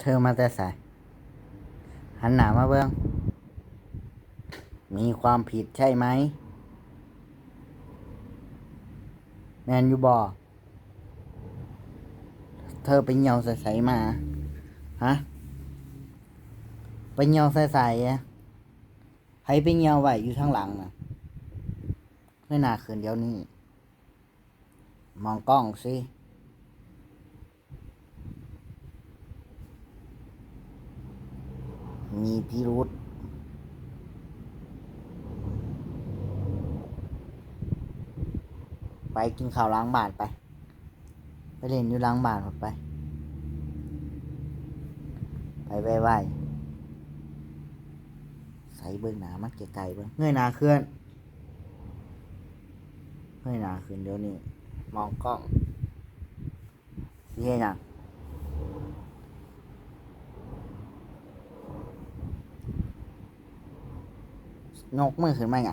เธอมาแต่สายหันหน้ามาเบิ้งมีความผิดใช่ไหม แมนยูบอเธอไปเหนียวใส่ใสมา ฮะ ไปเหนียวใส่ใสอะให้ไปเหนียวไว้อยู่ข้างหลังนะไม่น่าคืนเดี๋ยวนี้ มองกล้องสิ มีพิรุษไปกินข้าวล้างบาทไป ไปเล่นอยู่ล้างบาทหมดไป ไปไหว้ไหวใส่เบื้องหนามันไกลๆเบื้องเงยหนาเคลื่อนเงยหนาขึ้นเดี๋ยวนี้ มองกล้องเฮ็ดหยัง ยกมือขึ้นมาไง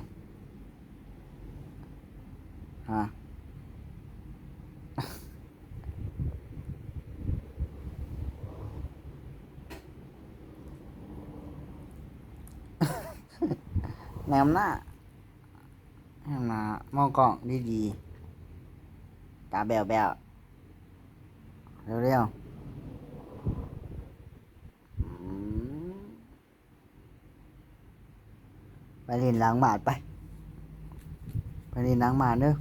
ฮะแนมหน้าแนมหน้ามองกล้องดีๆตาแบวแบวๆเร็วๆอืม ไปเรียนล้างบาดไป ไปเรียนล้างบาดเด้อ